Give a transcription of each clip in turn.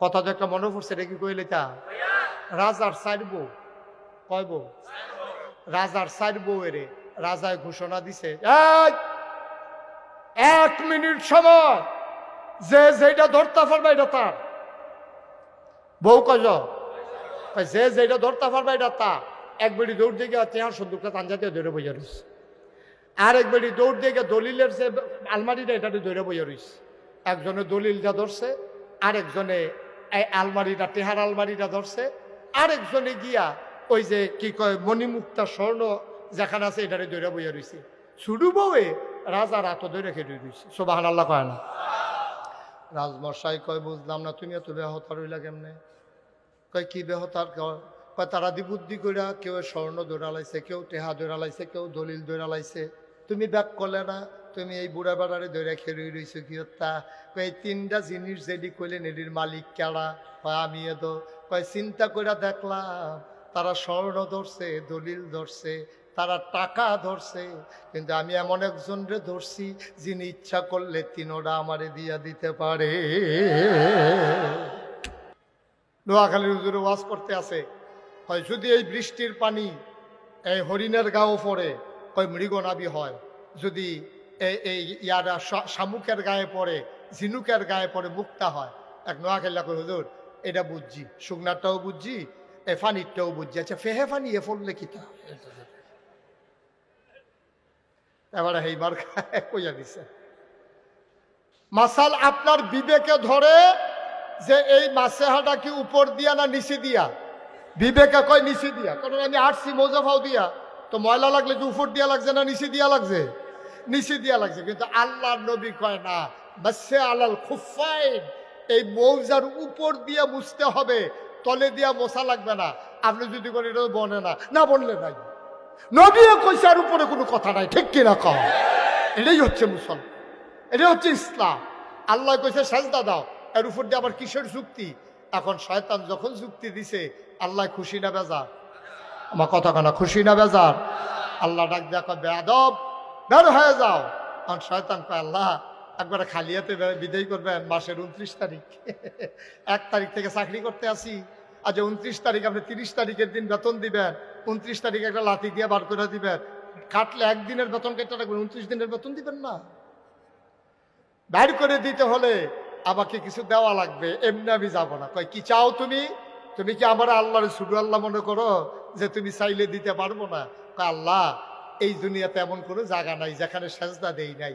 কথা যে একটা মনে পড়ছে কি কইলে তা? রাজার সাইড বউ। কয় বউ? রাজার বউ এরে রাজায় ঘোষণা দিছে "এই, এক মিনিট সময়। যে যেটা ধরতে পারবে এটা তার। বউ কজ যে যেটা ধরতে পারবে এটা তার। এক বেড়ি দৌড় দিয়ে গিয়ে চেহার সন্দুকটা দিয়ে ধরে বইয়া রয়েছে আর এক বেড়ি দৌড় দিয়ে গিয়ে দলিলের যে আলমারিটা এটা ধরে বইয়া রয়েছে একজনে দলিলটা ধরছে আরেকজনে এই আলমারিটা, টেহার আলমারিটা ধরছে। আরেকজনে গিয়া ওই যে কি কয়, মণিমুক্তা স্বর্ণ যেখানে আছে এটারে ধরে বইয়া রয়েছে শুধু বউয়ে রাজার হাত ধরে খেতে রয়েছে সোবাহান আল্লাহ কয় না। রাজমশাই কয়, বুঝলাম না, তুমি এত বেহতার হইলা কেমনে? কয়, কি বেহতার? কয় তারা দি বুদ্ধি কইরা কেউ স্বর্ণ দৌড়ালাইছে কেউ টেহা দৌড়ালাইছে কেউ দলিল দৌড়ালাইছে তুমি ব্যাক করলে না তুমি এই বুড়া বেড়ারে দৌড়া খেয়ে রইছো কি তা কয় তিনটা জিনিস যেটি কইলেন এটির মালিক কেড়া কয়, আমি এদো কয়, চিন্তা কইরা দেখলাম, তারা স্বর্ণ ধরছে, দলিল ধরছে, তারা টাকা ধরছে, কিন্তু আমি এমন একজনরে ধরছি যিনি ইচ্ছা করলে তিনোটা আমারে দিয়া দিতে পারে। নোয়াখালীর হুজুরে ওয়াজ করতে আছে হয়, যদি এই বৃষ্টির পানি এই হরিণের গাও পড়ে, কয়, মৃগনাবি হয়। যদি এই ইয়ারা শামুকের গায়ে পড়ে, ঝিনুকের গায়ে পড়ে মুক্তা হয়। এক নোয়াখালী কয় হুজুর, এটা বুঝছি, শুকনারটাও বুঝছি এ ফানিরটাও বুঝছি। আচ্ছা ফেহে ফানি এ ফললে কি তা? এবারে হেইবার কইয়া দিছে। মাসাল আপনার বিবেকে ধরে যে এই মাসেহাটা কি উপর দিয়া না নিচে দিয়া? বিবেকে কয় নিচে দিয়া? কারণ আমি আটছি মোজাফাও দিয়া। তো ময়লা লাগলে কি উপর দিয়া লাগছে না নিচে দিয়া লাগছে? নিচে দিয়া লাগছে, কিন্তু আল্লাহ নবী কয় না, বাসে আলাল খুফাইন এই মৌজার উপর দিয়ে মুছতে হবে, তলে দিয়া মশা লাগবে না। আপনি যদি বলেন, এটা বনে না না বললে নাই। নবীও কইছে, আর উপরে কোনো কথা নাই ঠিক কিনা কম এটাই হচ্ছে মুসলমান। এটাই হচ্ছে ইসলাম। আল্লাহ কইছে, সাজদা দাও এর উপর দিয়ে আবার কিসের যুক্তি? এখন শয়তান যখন যুক্তি দিছে, আল্লাহ খুশি না বেজার? আমার কথা কানা খুশি না বেজার? আল্লাহ ডাক দেখো বেয়াদব বের হয়ে যাও। কারণ শয়তান কয়, আল্লাহ, একবারে খালিয়াতে বিদায় করবেন মাসের উনত্রিশ তারিখ। এক তারিখ থেকে চাকরি করতে আসি। আজ উনত্রিশ তারিখ, আপনি তিরিশ তারিখের দিন বেতন দিবেন। উনত্রিশ তারিখ একটা লাথি দিয়ে বার করে দিবেন। কাটলে একদিনের বেতন কেটে রাখবেন, উনত্রিশ দিনের বেতন দিবেন না। বের করে দিতে হলে আমাকে কিছু দেওয়া লাগবে, এমনি আমি যাব না। কয়, কি চাও তুমি? তুমি কি আমার আল্লাহর শুধু আল্লাহ মনে করো যে তুমি চাইলে দিতে পারব না? আল্লাহ এই দুনিয়াতে এমন কোনো জায়গা নাই যেখানে সেজদা দেই নাই।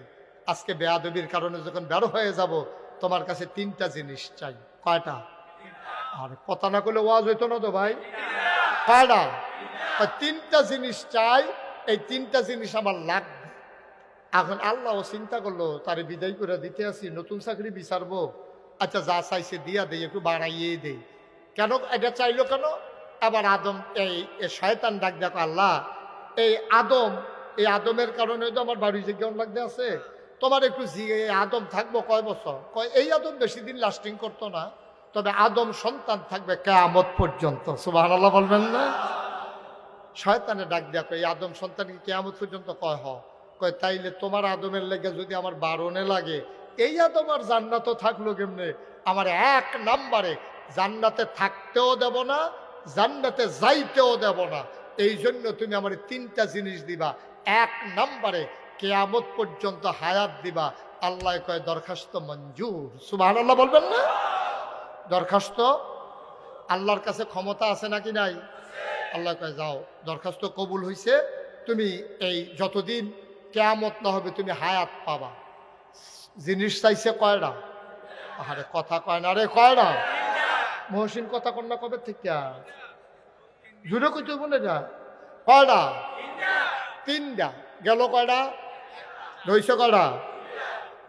আজকে বেয়াদবির কারণে যখন বের হয়ে যাব, তোমার কাছে তিনটা জিনিস চাই। কয়টা? আর কথা না করলে ওয়াজ হইতো না তো ভাই। কয়টা? কয়, তিনটা জিনিস চাই, এই তিনটা জিনিস আমার লাগবে। এখন আল্লাহ চিন্তা করল, তারে বিদায় করে দিতে আসি, নতুন চাকরি বিচারবো। আচ্ছা যা চাইছে দিয়া দেই, একটু বাড়াইয়ে দেই। কেন এটা চাইলো কেন? আবার আদম এই শয়তান ডাক দেখো আল্লাহ এই আদম, এই আদমের কারণে তো আমার বাড়ি কেমন লাগতে আছে। তোমার একটু আদম থাকব কয় বছর? কয়, এই আদম বেশি দিন লাস্টিং করতো না। তবে আদম সন্তান থাকবে কেয়ামত পর্যন্ত। সুবাহ আল্লাহ বলবেন না? শয়তানে ডাক দেখো এই আদম সন্তানকে কেয়ামত পর্যন্ত কয় হ? কয়, তাইলে তোমার আদমের লেগে যদি আমার বারণে লাগে, এই আদম আর জান্নাতও থাকল কেমনে? আমার এক নাম্বারে জান্নাতে থাকতেও দেব না, জান্নাতে যাইতেও দেব না। এই জন্য তুমি আমার তিনটা জিনিস দিবা। এক নাম্বারে কেয়ামত পর্যন্ত হায়াত দিবা। আল্লাহ কয়, দরখাস্ত মঞ্জুর। সুবাহ আল্লাহ বলবেন না? দরখাস্ত? আল্লাহর কাছে ক্ষমতা আছে নাকি নাই? আল্লাহ কয়, যাও, দরখাস্ত কবুল হইছে। তুমি এই যতদিন কেয়ামত না হবে, তুমি হায়াত পাবা। জিনিস চাইছে কয়টা আরে কথা কয় না রে কয়টা মহসিন কথা কন্যা কবে থেকে? জুড়ে কইতে বলে যা। কয়টা তিনটা গেল কয়টা দুইশো কয়টা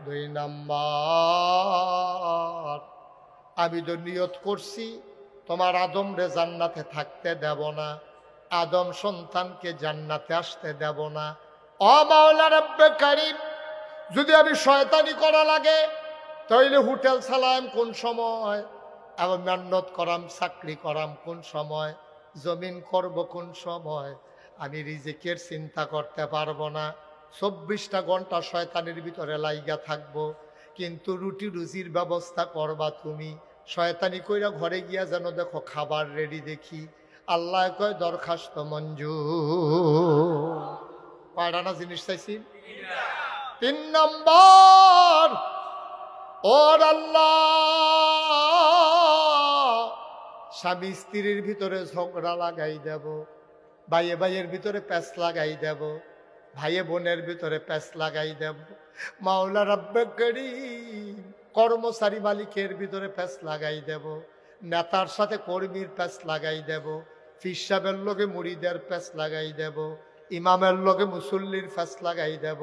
দুই নাম্বার। আমি তো নিয়ত করছি তোমার আদম রে জান্নাতে থাকতে দেব না। আদম সন্তানকে জান্নাতে আসতে দেব না। ও মাওলা রব্বে কারিম যদি আমি শয়তানি করা লাগে তাইলে হোটেল চালাম কোন সময়? আবার মেহনত করাম চাকরি করাম কোন সময়? জমিন করব কোন সময়? আমি রিজিকের চিন্তা করতে পারব না। চব্বিশটা ঘণ্টা শয়তানের ভিতরে লাইগা থাকব। কিন্তু রুটি রুজির ব্যবস্থা করবা তুমি। শয়তানি কইরা ঘরে গিয়া যেন দেখো খাবার রেডি দেখি। আল্লাহ কয়, দরখাস্ত মঞ্জু কয়টা জিনিস চাইছি? তিন নম্বর। ওর আল্লাহ স্বামী স্ত্রীর ভিতরে ঝগড়া লাগাই দেব, ভাইয়ে ভাইয়ের ভিতরে প্যাঁচ লাগাই দেব, ভাইয়ে বোনের ভিতরে প্যাঁচ লাগাই দেব। মাওলা রব্বে করিম, কর্মচারী মালিকের ভিতরে প্যাঁচ লাগাই দেব, নেতার সাথে কর্মীর প্যাঁচ লাগাই দেব ফিসাবের লোকে মুড়িদের প্যাঁচ লাগাই দেব, ইমামের লোকে মুসল্লির প্যাঁচ লাগাই দেব।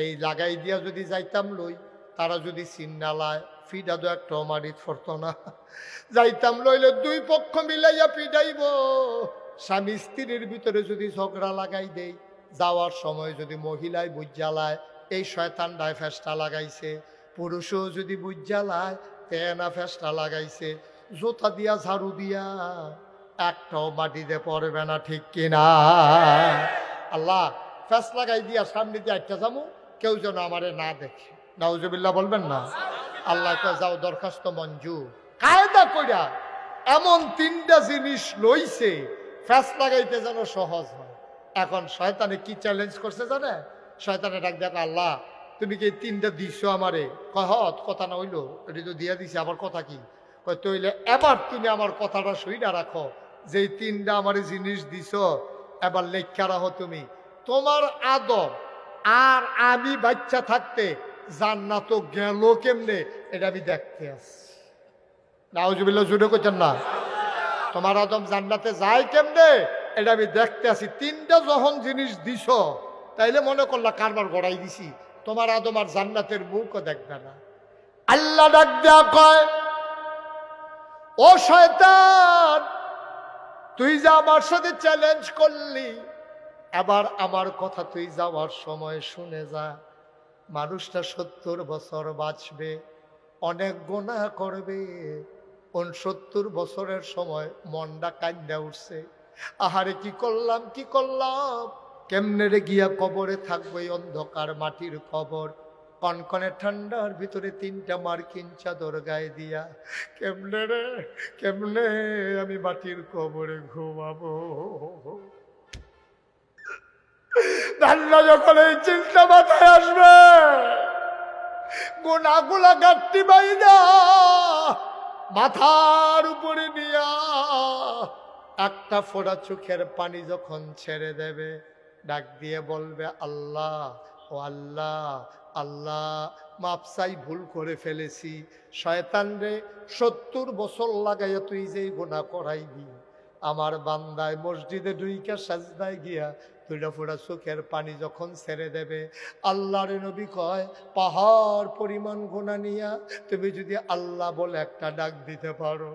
এই লাগাই দিয়া যদি যাইতাম লই তারা যদি চিন্নালায় ফিডা দো একটা মারিত ফরত না। যাইতাম লইলে দুই পক্ষ মিলাইয়া পিডাইব স্বামী স্ত্রীর ভিতরে যদি ঝগড়া লাগাই দেই, যাওয়ার সময় যদি মহিলায় বুঝালায় এই শয়তানডায় ফেসটা লাগাইছে। পুরুষও যদি বুঝালায় তেনা ফেসটা লাগাইছে। জোতা দিয়া, ঝাড়ু দিয়া, একটাও মাটিতে পড়বে না, ঠিক কিনা? আল্লাহ, ফেস লাগাই দিয়া, সামনে দিয়ে একটা যাব। কেউ যেন আমারে না দেখে। নাউজবিল্লা বলবেন না? আল্লাহ যাও দরখাস্ত মঞ্জু কায়দা কইরা এমন তিনটা জিনিস লইছে ফ্যাস লাগাইতে যেন সহজ হয়। এখন শয়তানে কি চ্যালেঞ্জ করছে জানে? শয়তানে ডাক দেখো আল্লাহ তুমি কি তিনটা দিছো আমারে? কয় হত কথা না হইল এটি তো দিয়া দিছে আবার কথা কি? তইলে এবার তুমি আমার কথাটা সইটা রাখো যে তিনটা আমার জিনিস দিছ এবার লেখা রাখো তুমি। তোমার আদব আর আমি বাচ্চা থাকতে জান্নাত গেল কেমনে? এটা আমি দেখতে আসছি। নাউজুবিল্লাহ, জুড়ে করছেন না? তোমার আদম জান্নাতে যায় কেমনে? এটা আমি দেখতে আসি তিনটা যখন জিনিস তাইলে মনে কারবার গড়াই দিছি। তোমার আদম আর জান্নাতের মুখও দেখবে না। আল্লাহ ডাক দেয়া কয়, ও শয়তান, তুই যে আমার সাথে চ্যালেঞ্জ করলি এবার আমার কথা তুই যাওয়ার সময় শুনে যা। মানুষটা সত্তর বছর বাঁচবে, অনেক গোনা করবে। উনসত্তর বছরের সময় মনটা কান্দা উঠছে, আহারে কি করলাম কি করলাম? কেমনে রে গিয়া কবরে থাকব অন্ধকার মাটির কবর? কনকনে ঠান্ডার ভিতরে তিনটা মার্কিন চাদর গায়ে দিয়া, কেমনে রে, কেমনে আমি মাটির কবরে ঘুমাবো? ধান্না যখন এই চিন্তা মাথায় আসবে গোনাগুলা গাঁটটি বাইনা মাথার উপরে নিয়া একটা ফোড়া চোখের পানি যখন ছেড়ে দেবে, ডাক দিয়ে বলবে, আল্লাহ, ও আল্লাহ আল্লাহ মাপসাই ভুল করে ফেলেছি। শয়তান রে, সত্তর বছর লাগাইয়া তুই যেই গোনা করাইবি, আমার বান্দায় মসজিদে ডুইকা সাজদায় গিয়া দুইটা ফোড়া চোখের পানি যখন ছেড়ে দেবে, আল্লাহর নবী কয়, পাহাড় পরিমাণ গোনা নিয়া তুমি যদি আল্লাহ বলে একটা ডাক দিতে পারো।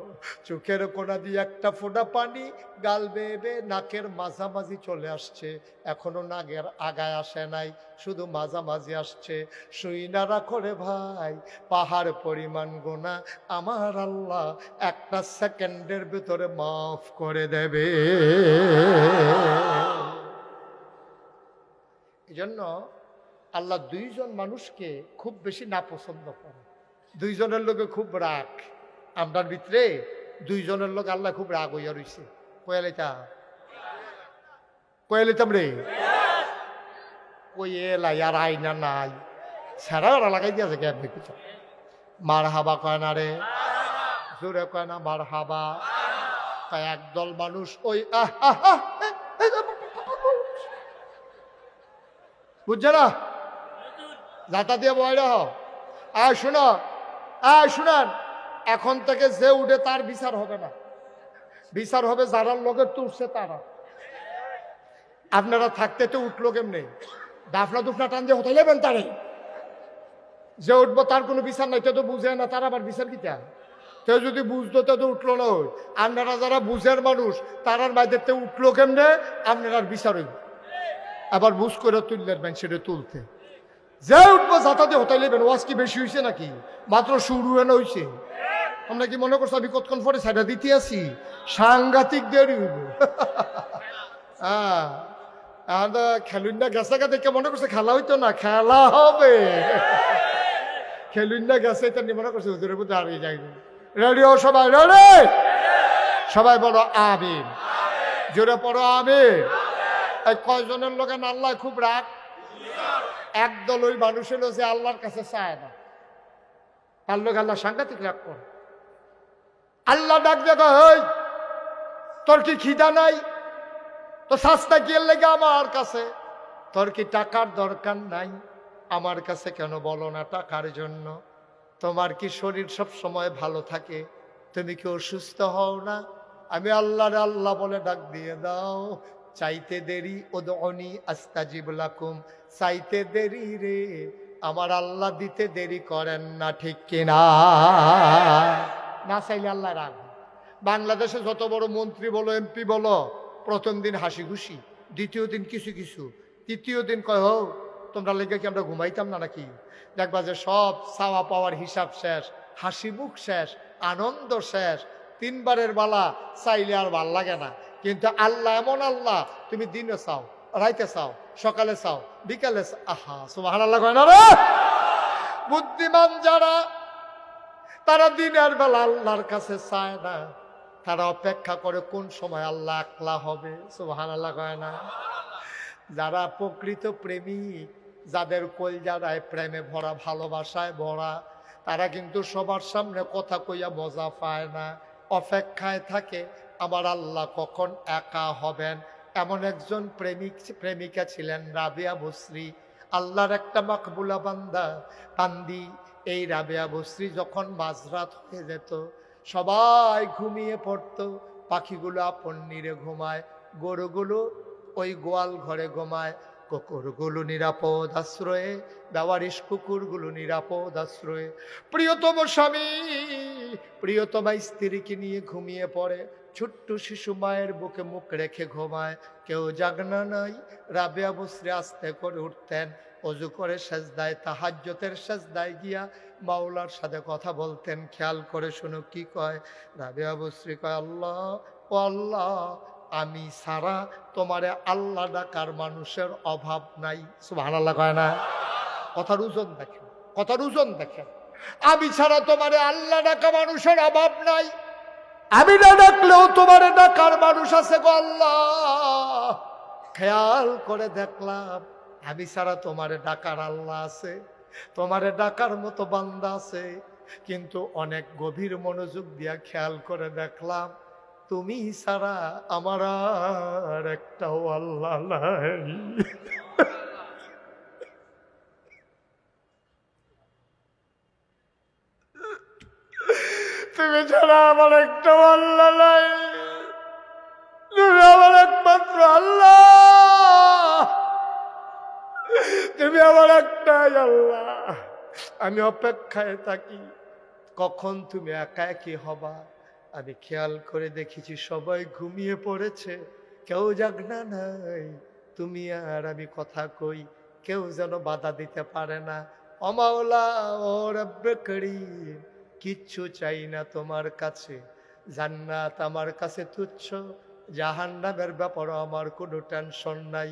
চোখের কোনা দিয়ে একটা ফোঁটা পানি গাল বেয়ে নাকের মাঝামাঝি চলে আসছে। এখনও নাগের আগায় আসে নাই, শুধু মাঝামাঝি আসছে। সুইনারা করে ভাই, পাহাড় পরিমাণ গোনা আমার আল্লাহ একটা সেকেন্ডের ভিতরে মাফ করে দেবে। এই জন্য আল্লাহ দুইজন মানুষকে খুব বেশি না পছন্দ করে। দুইজনের লোকে খুব রাগ। আমরার ভিতরে দুইজনের লোক আল্লাহ খুব রাগ হইয়া রইছে। কয়ালিতা কয়ালিতাম রে? কই এলাই আর আইনা নাই। সারা ওরা লাগাই দিয়েছে গ্যাপ দেখেছ মার হাবা কয় না রে? জোরে কয় না মার হাবা একদল মানুষ ওই আহ আহ বুঝছে না? যাতা দিয়ে বয়রা হ আয় শোনো, আয় শুনেন, এখন থেকে যে উঠে তার বিচার হবে না। বিচার হবে যারা লোকের তো উঠছে তারা। আপনারা থাকতে তো উঠল কেমনে? দাফনা দুফনা টান দিয়ে হতে যাবেন তারে। যে উঠবো তার কোনো বিচার নাই, তো বুঝে না তার আবার বিচার কিতা কেউ যদি বুঝতো, তো তো উঠল না ওই। আপনারা যারা বুঝের মানুষ, তারার বাইরে উঠল কেমনে? আপনারা আর বিচার হইব আবার বুঝ করে তুললেন ব্যাংক সেটা তুলতে। যে উঠবো যাতাতে হতাই ওয়াজ কি বেশি হয়েছে নাকি? মাত্র শুরু হয়ে হয়েছে। আমরা কি মনে করছ আমি কতক্ষণ পরে সাইডা দিতে আছি সাংঘাতিক দেরি হইব। হ্যাঁ আমরা খেলুন না গেছে গা দেখে মনে করছে খেলা হইতো না, খেলা হবে। খেলুন না গেছে এটা নিয়ে মনে করছে হুজুরের মধ্যে হারিয়ে যাইবে রেডিও সবাই, রেডি? সবাই বলো, আমিন। জোরে পড়ো, আমিন। এই কয়জনের লোকে আল্লাহ খুব রাগ? একদল ওই মানুষ হলো যে আল্লাহর কাছে চায় না। তার লোক আল্লাহ সাংঘাতিক রাগ করে। আল্লাহ ডাক দেখো হই, তোর কি খিদা নাই? তো সাস্তা গিয়ে লেগে আমার কাছে? তোর কি টাকার দরকার নাই? আমার কাছে কেন বলো না টাকার জন্য? তোমার কি শরীর সব সময় ভালো থাকে? তুমি কি অসুস্থ হও না? আমি আল্লাহর আল্লাহ বলে ডাক দিয়ে দাও। চাইতে দেরি ওদনি আস্তাজিব লাকুম। চাইতে দেরি রে, আমার আল্লাহ দিতে দেরি করেন না, ঠিক কিনা? না চাইলে আল্লাহ রাগ বাংলাদেশে যত বড় মন্ত্রী বলো, এমপি বলো, প্রথম দিন হাসি খুশি, দ্বিতীয় দিন কিছু কিছু, তৃতীয় দিন কয় হোক তোমরা লেগে কি আমরা ঘুমাইতাম না নাকি? দেখবা যে সব চাওয়া পাওয়ার হিসাব শেষ, হাসি মুখ শেষ, আনন্দ শেষ, তিনবারের বালা চাইলে আর ভালো লাগে না। কিন্তু আল্লাহ এমন আল্লাহ, তুমি দিনে চাও, রাইতে চাও, সকালে চাও, বিকালে আহা সুবাহ আল্লাহ কয় না রে। বুদ্ধিমান যারা, তারা দিনের বেলা আল্লাহর কাছে চায় না। তারা অপেক্ষা করে কোন সময় আল্লাহ একলা হবে সুবাহান আল্লাহ কয় না। যারা প্রকৃত প্রেমিক যাদের কোল যারায় প্রেমে ভরা, ভালোবাসায় ভরা, তারা কিন্তু সবার সামনে কথা কইয়া মজা পায় না, অপেক্ষায় থাকে। আমার আল্লাহ কখন একা হবেন? এমন একজন প্রেমিক, প্রেমিকা ছিলেন রাবিয়া বসরি। আল্লাহর একটা মাকবুলা বান্দা, বান্দি। এই রাবেয়া বস্রি যখন মাঝরাত হয়ে যেত, সবাই ঘুমিয়ে পড়তো। পাখিগুলো আপন নিরে ঘুমায়, গরুগুলো ওই গোয়াল ঘরে ঘুমায়। কুকুরগুলো নিরাপদ আশ্রয়ে, বেওয়ারিশ কুকুরগুলো নিরাপদ আশ্রয়ে। প্রিয়তম স্বামী প্রিয়তমা স্ত্রীকে নিয়ে ঘুমিয়ে পড়ে। ছোট্ট শিশু মায়ের বুকে মুখ রেখে ঘুমায়। কেউ জাগনা নাই। রাবেয়া বসরে আস্তে করে উঠতেন। অজু করে সেজদায়, তাহাজ্যতের সেজদায় গিয়া মাওলার সাথে কথা বলতেন। খেয়াল করে শুনো কি কয়। রাবেয়া বসরি কয়, আল্লাহ, ও আল্লাহ, আমি সারা তোমারে আল্লাহ ডাকার মানুষের অভাব নাই। আল্লাহ কয় না। কথার ওজন দেখেন। কথার ওজন দেখেন। আমি ছাড়া তোমারে আল্লাহ ডাকা মানুষের অভাব নাই। আমি না ডাকলেও তোমারে ডাকার মানুষ আছে গো আল্লাহ। খেয়াল করে দেখলাম আমি ছাড়া তোমারে ডাকার আল্লাহ আছে তোমারে ডাকার মতো বান্দা আছে। কিন্তু অনেক গভীর মনোযোগ দিয়া খেয়াল করে দেখলাম তুমি ছাড়া আমার আর একটাও আল্লাহ নাই। তুমি ছাড়া আমার একটা আল্লাহ নাই। তুমি আমার একমাত্র আল্লাহ। তুমি আমার একটাই আল্লাহ। আমি অপেক্ষায় থাকি। কখন তুমি একা একই হবা? আমি খেয়াল করে দেখেছি সবাই ঘুমিয়ে পড়েছে। কেউ জাগনা নাই। তুমি আর আমি কথা কই। কেউ যেন বাধা দিতে পারে না। অমাওলা ও রব্বে করিম। কিচ্ছু চাই না তোমার কাছে। জান্নাত আমার কাছে তুচ্ছ, জাহান্নামের ব্যাপারও আমার কোনো টেনশন নাই।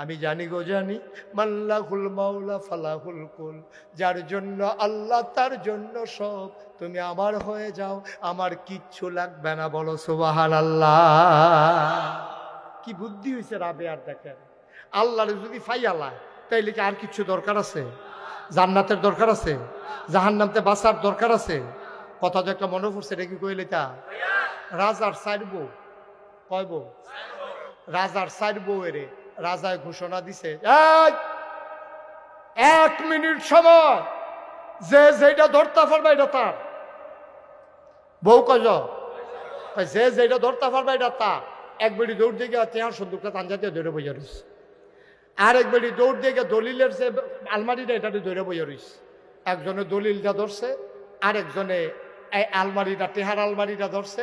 আমি জানি গো, জানি। মাল্লাহুল মাওলা ফালাহুল কুল, যার জন্য আল্লাহ তার জন্য সব। তুমি আমার হয়ে যাও, আমার কিচ্ছু লাগবে না, বলো সুবাহান আল্লাহ কি বুদ্ধি হয়েছে রাবে আর দেখেন। আল্লাহর যদি ফাইয়ালা, তাইলে কি আর কিছু দরকার আছে? জান্নাতের দরকার আছে? জাহান্নামতে বাঁচার দরকার আছে? কথা তো একটা মনে পড়ছে এটা কি কইলে তা রাজার সাইড বউ। কয় বউ? রাজার সাইড বউয়েরে রাজায় ঘোষণা দিছে "এই, এক মিনিট সময়। যে যেটা ধরতে পারবে এটা তার। বউ কয়, যে। যেটা ধরতে পারবে এটা তার। এক বেড়ি দৌড় দিয়ে গিয়ে তেহার সন্দুকটা তাঞ্জা দিয়ে ধরে বইয়া রয়েছে আর এক বেড়ি দৌড় দিয়ে দলিলের যে আলমারিটা, এটা ধরে বইয়া রয়েছে একজনে দলিলটা ধরছে, আরেকজনে এই আলমারিটা, টেহার আলমারিটা ধরছে।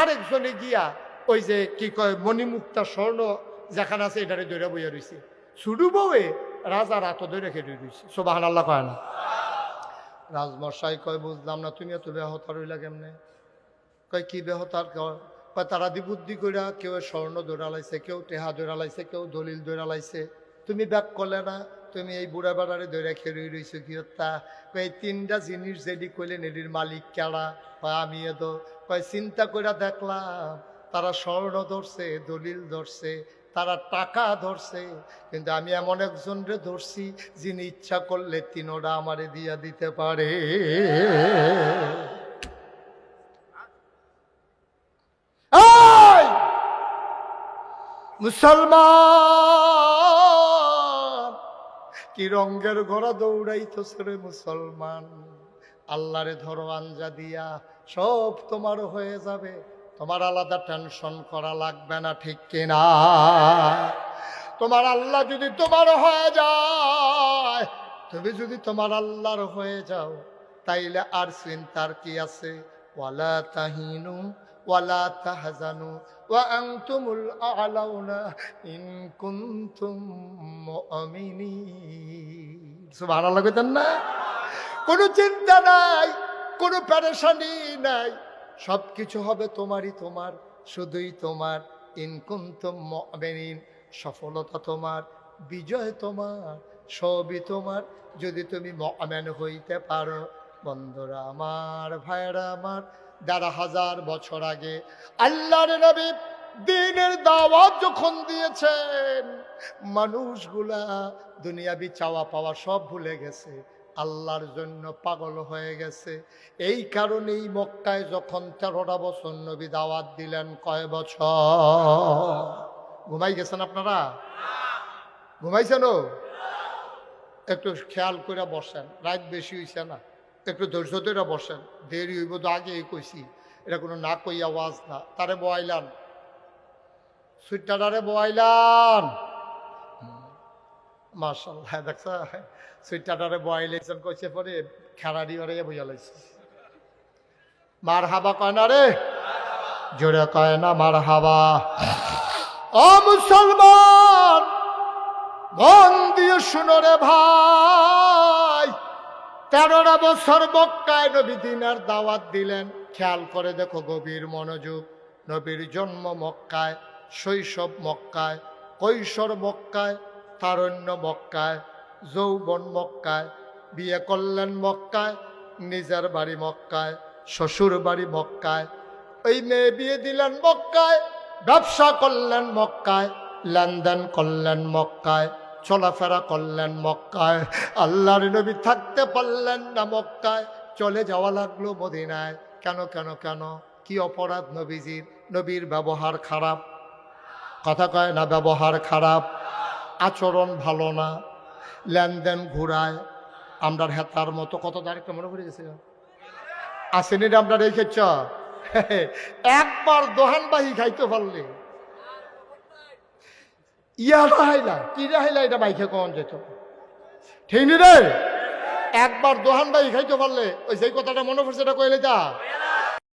আরেকজনে গিয়া ওই যে কি কয়, মণিমুক্তা স্বর্ণ যেখানে আছে, এটারে ধরে বইয়া রয়েছে শুধু বউয়ে, রাজার হাত ধরে খেতে রয়েছে সোবাহান আল্লাহ কয় না? রাজমশাই কয়, বুঝলাম না, তুমি এত বেহতার হইলা কেমনে? কয়, কি বেহতার? কয় তারা দি বুদ্ধি কইরা কেউ স্বর্ণ দৌড়ালাইছে কেউ টেহা দৌড়ালাইছে কেউ দলিল দৌড়ালাইছে তুমি ব্যাক করলে না, তুমি এই বুড়া বেড়ারে ধরে খেয়ে রইছো কি তা এই তিনটা জিনিস যেটি কইলেন এটির মালিক কেড়া? বা আমি এদো কয়, চিন্তা করে দেখলাম, তারা স্বর্ণ ধরছে, দলিল ধরছে, তারা টাকা ধরছে। কিন্তু আমি এমন একজনরে ধরছি, যিনি ইচ্ছা করলে তিনোটা আমারে দিয়া দিতে পারে। মুসলমান, কি রঙ্গের ঘোড়া দৌড়াইতেছে রে মুসলমান? আল্লাহরে ধরো আঞ্জা দিয়া, সব তোমার হয়ে যাবে। তোমার আলাদা টেনশন করা লাগবে না, ঠিক কিনা? তোমার আল্লাহ যদি তোমার হয়ে যায়, তুমি যদি তোমার আল্লাহর হয়ে যাও, তাইলে আর চিন্তার কি আছে? ওয়ালা তাহিনু ওয়ালা তাহজানু ওয়া আনতুমুল আলাউনা ইন কুনতুম মুমিনিন। সুবহানাল্লাহ কইতেন না? কোনো চিন্তা নাই, কোনো পেরেশানি নাই। সব কিছু হবে তোমারই তোমার, শুধুই তোমার। ইনকুন্তম মুমিনিন, সফলতা তোমার, বিজয় তোমার, সবই তোমার। যদি তুমি মমেন হইতে পারো, বন্ধুরা আমার ভাইরা আমার দেড় হাজার বছর আগে আল্লাহর নবী দিনের দাওয়াত যখন দিয়েছেন, মানুষগুলা দুনিয়াবি চাওয়া পাওয়া সব ভুলে গেছে। আল্লাহর জন্য পাগল হয়ে গেছে। এই কারণেই মক্কায় যখন তেরোটা বছর নবী দাওয়াত দিলেন, কয় বছর? ঘুমাই গেছেন আপনারা? ঘুমাইছেন একটু খেয়াল করে বসেন, রাত বেশি হইছে না। একটু ধৈর্য ধরে বসেন। দেরি হইব তো আগেই কইছি, এটা কোনো না কই আওয়াজ না। তারে বয়াইলান সুইটারে বয়াইলান মার্শাল্লাহ দেখছ? সুইটারে বয়াইলেছেন কইছে, পরে খেলাড়ি ওরে বইয়া লাইছে। মার হাবা কয় না রে? জোরে কয় না মার হাবা ও মুসলমান, মন দিয়ে শুনো রে ভাই। তেরোটা বছর মক্কায় নবী দিনের দাওয়াত দিলেন। খেয়াল করে দেখো গভীর মনোযোগ। নবীর জন্ম মক্কায়, শৈশব মক্কায়, কৈশোর মক্কায়, তারণ্য মক্কায়, যৌবন মক্কায়, বিয়ে করলেন মক্কায়, নিজের বাড়ি মক্কায়, শ্বশুর বাড়ি মক্কায়। ওই মেয়ে বিয়ে দিলেন মক্কায়, ব্যবসা করলেন মক্কায়, লেনদেন করলেন মক্কায়। চলাফেরা করলেন মক্কায়। আল্লাহর নবী থাকতে পারলেন না মক্কায়। চলে যাওয়া লাগল মদিনায়। কেন কেন কেন? কি অপরাধ নবীজির? নবীর ব্যবহার খারাপ। কথা কয় না, ব্যবহার খারাপ। আচরণ ভালো না। লেনদেন ঘুরায়। আমরা হেতার মতো কত তারিখটা মনে পড়ে গেছে? আসেনি আমরা রেখেছ? একবার দোহান বাহি খাইতে পারলে। ইয়া কি এটা যেত একবার দোহান ভাই খাইতে পারলে, ওই সেই কথাটা মনে পড়ছে এটা কইলে যা।